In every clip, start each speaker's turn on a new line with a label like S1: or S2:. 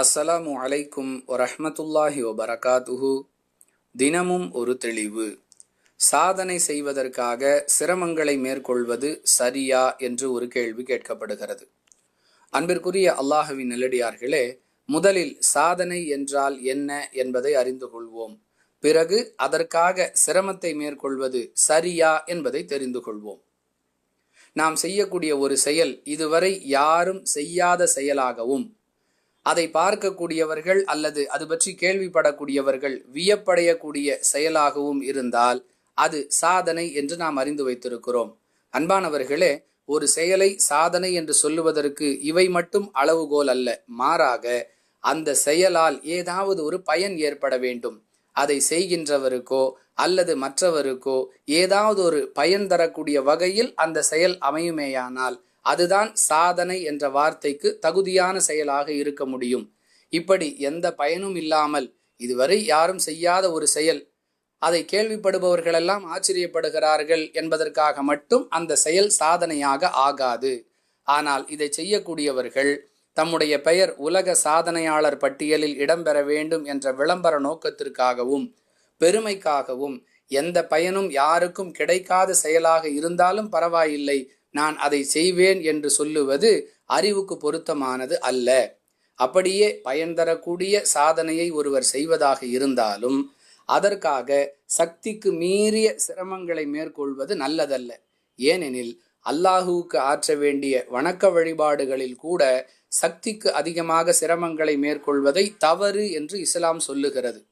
S1: அஸ்ஸலாமு அலைக்கும் வரஹமத்துல்லாஹி வபரகாத்துஹு. தினமும் ஒரு தெளிவு. சாதனை செய்வதற்காக சிரமங்களை மேற்கொள்வது சரியா என்று ஒரு கேள்வி கேட்கப்படுகிறது. அன்பிற்குரிய அல்லாஹுவின் நல்லடியார்களே முதலில் சாதனை என்றால் என்ன என்பதை அறிந்து கொள்வோம். பிறகு அதற்காக சிரமத்தை மேற்கொள்வது சரியா என்பதை தெரிந்து கொள்வோம். நாம் செய்யக்கூடிய ஒரு செயல் இதுவரை யாரும் செய்யாத செயலாகவும் அதை பார்க்கக்கூடியவர்கள் அல்லது அது பற்றி கேள்விப்படக்கூடியவர்கள் வியப்படையக்கூடிய செயலாகவும் இருந்தால் அது சாதனை என்று நாம் அறிந்து வைத்திருக்கிறோம். அன்பானவர்களே ஒரு செயலை சாதனை என்று சொல்லுவதற்கு இவை மட்டும் அளவுகோல் அல்ல. மாறாக அந்த செயலால் ஏதாவது ஒரு பயன் ஏற்பட வேண்டும். அதை செய்கின்றவருக்கோ அல்லது மற்றவருக்கோ ஏதாவது ஒரு பயன் தரக்கூடிய வகையில் அந்த செயல் அமையுமேயானால் அதுதான் சாதனை என்ற வார்த்தைக்கு தகுதியான செயலாக இருக்க முடியும். இப்படி எந்த பயனும் இல்லாமல் இதுவரை யாரும் செய்யாத ஒரு செயல் அதை கேள்விப்படுபவர்களெல்லாம் ஆச்சரியப்படுகிறார்கள் என்பதற்காக மட்டும் அந்த செயல் சாதனையாக ஆகாது. ஆனால் இதை செய்யக்கூடியவர்கள் தம்முடைய பெயர் உலக சாதனையாளர் பட்டியலில் இடம்பெற வேண்டும் என்ற விளம்பர நோக்கத்திற்காகவும் பெருமைக்காகவும் எந்த பயனும் யாருக்கும் கிடைக்காத செயலாக இருந்தாலும் பரவாயில்லை நான் அதை செய்வேன் என்று சொல்லுவது அறிவுக்கு பொருத்தமானது அல்ல. அப்படியே பயன் தரக்கூடிய சாதனையை ஒருவர் செய்வதாக இருந்தாலும் அதற்காக சக்திக்கு மீறிய சிரமங்களை மேற்கொள்வது நல்லதல்ல. ஏனெனில் அல்லாஹுவுக்கு ஆற்ற வேண்டிய வணக்க வழிபாடுகளில் கூட சக்திக்கு அதிகமாக சிரமங்களை மேற்கொள்வதை தவறு என்று இஸ்லாம் சொல்லுகிறது.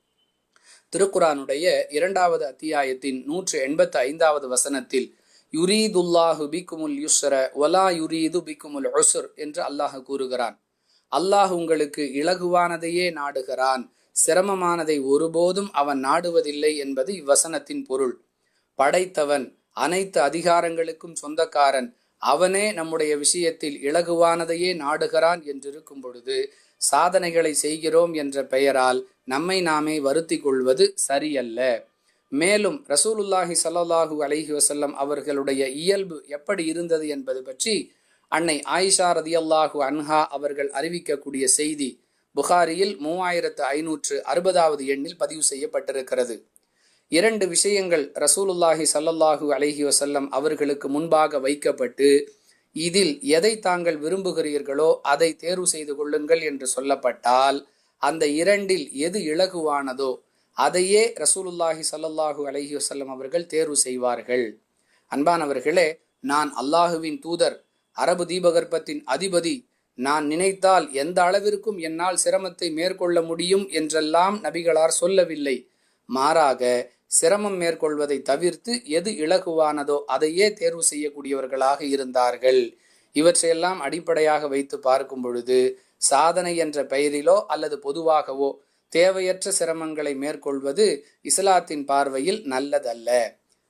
S1: திருக்குரானுடைய இரண்டாவது அத்தியாயத்தின் நூற்று எண்பத்தி ஐந்தாவது வசனத்தில் யுரீதுல்லாஹு பிக்குமுல் யுஸ்ர ஒலா யுரீது பிக்குமுல் உசுர் என்று அல்லாஹ் கூறுகிறான். அல்லாஹ் உங்களுக்கு இலகுவானதையே நாடுகிறான். சிரமமானதை ஒருபோதும் அவன் நாடுவதில்லை என்பது இவ்வசனத்தின் பொருள். படைத்தவன் அனைத்து அதிகாரங்களுக்கும் சொந்தக்காரன். அவனே நம்முடைய விஷயத்தில் இலகுவானதையே நாடுகிறான் என்றிருக்கும் பொழுது சாதனைகளை செய்கிறோம் என்ற பெயரால் நம்மை நாமே வருத்தி கொள்வது சரியல்ல. மேலும் ரசூலுல்லாஹி சல்லாஹூ அலஹி வசல்லம் அவர்களுடைய இயல்பு எப்படி இருந்தது என்பது பற்றி அன்னை ஆயிஷா ரதியல்லாஹு அன்ஹா அவர்கள் அறிவிக்கக்கூடிய செய்தி புகாரியில் மூவாயிரத்து ஐநூற்று அறுபதாவது எண்ணில் பதிவு செய்யப்பட்டிருக்கிறது. இரண்டு விஷயங்கள் ரசூலுல்லாஹி சல்லல்லாஹூ அலஹி வசல்லம் அவர்களுக்கு முன்பாக வைக்கப்பட்டு இதில் எதை தாங்கள் விரும்புகிறீர்களோ அதை தேர்வு செய்து கொள்ளுங்கள் என்று சொல்லப்பட்டால் அந்த இரண்டில் எது இலகுவானதோ அதையே ரசூலுல்லாஹி சல்லல்லாஹு அலஹி வசல்லம் அவர்கள் தேர்வு செய்வார்கள். அன்பானவர்களே நான் அல்லாஹுவின் தூதர் அரபு தீபகற்பத்தின் அதிபதி நான் நினைத்தால் எந்த அளவிற்கும் என்னால் சிரமத்தை மேற்கொள்ள முடியும் என்றெல்லாம் நபிகளார் சொல்லவில்லை. மாறாக சிரமம் மேற்கொள்வதை தவிர்த்து எது இலகுவானதோ அதையே தேர்வு செய்யக்கூடியவர்களாக இருந்தார்கள். இவற்றையெல்லாம் அடிப்படையாக வைத்து பார்க்கும் பொழுது சாதனை என்ற பெயரிலோ அல்லது பொதுவாகவோ தேவையற்ற சிரமங்களை மேற்கொள்வது இஸ்லாத்தின் பார்வையில் நல்லதல்ல.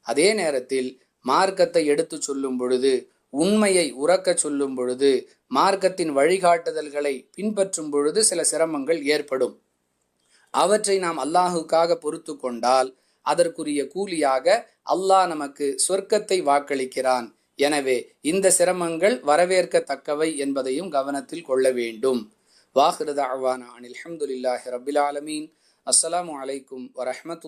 S1: அதே நேரத்தில் மார்க்கத்தை எடுத்து சொல்லும் பொழுது உண்மையை உறக்க சொல்லும் பொழுது மார்க்கத்தின் வழிகாட்டுதல்களை பின்பற்றும் பொழுது சில சிரமங்கள் ஏற்படும். அவற்றை நாம் அல்லாஹுக்காக பொறுத்து கொண்டால் அதற்குரிய கூலியாக அல்லாஹ் நமக்கு சொர்க்கத்தை வாக்களிக்கிறான். எனவே இந்த சிரமங்கள் வரவேற்கத்தக்கவை என்பதையும் கவனத்தில் கொள்ள வேண்டும். வாஹிருத அவானா அனில் அஹமதுல்லாஹி ரபில் ஆலமீன் அஸ்ஸலாமு அலைக்கும் வரஹமத்து